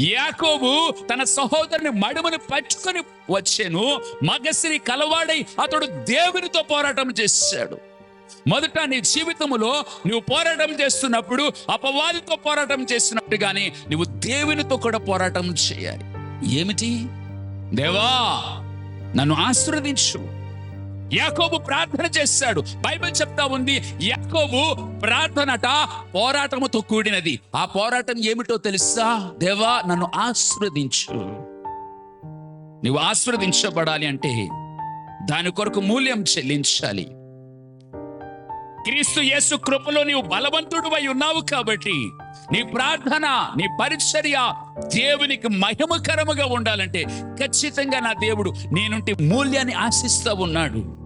యాకోబు తన సహోదరుని మడుమని పట్టుకొని వచ్చాను. మగసిరి కలవాడై అతడు దేవునితో పోరాటం చేశాడు. మొదట నీ జీవితంలో నువ్వు పోరాటం చేస్తున్నప్పుడు అపవాదితో పోరాటం చేస్తున్నట్టుగానే నువ్వు దేవునితో కూడా పోరాటం చేయాలి. ఏమిటి? దేవా నన్ను ఆశీర్వదించు. యాకోబు ప్రార్థన చేశాడు బైబిల్ చెప్తా ఉంది యాకోబు ప్రార్థనట పోరాటముతో కూడినది. ఆ పోరాటం ఏమిటో తెలుసా? దేవా నన్ను ఆశీర్వదించు నువ్వు ఆశీర్వదించబడాలి అంటే దాని కొరకు మూల్యం చెల్లించాలి. క్రీస్తు యేసు కృపలో నీవు బలవంతుడు అయి ఉన్నావు కాబట్టి నీ ప్రార్థన నీ పరిచర్య దేవునికి మహిమకరముగా ఉండాలంటే ఖచ్చితంగా నా దేవుడు నీ నుండి మూల్యాన్ని ఆశిస్తా ఉన్నాడు.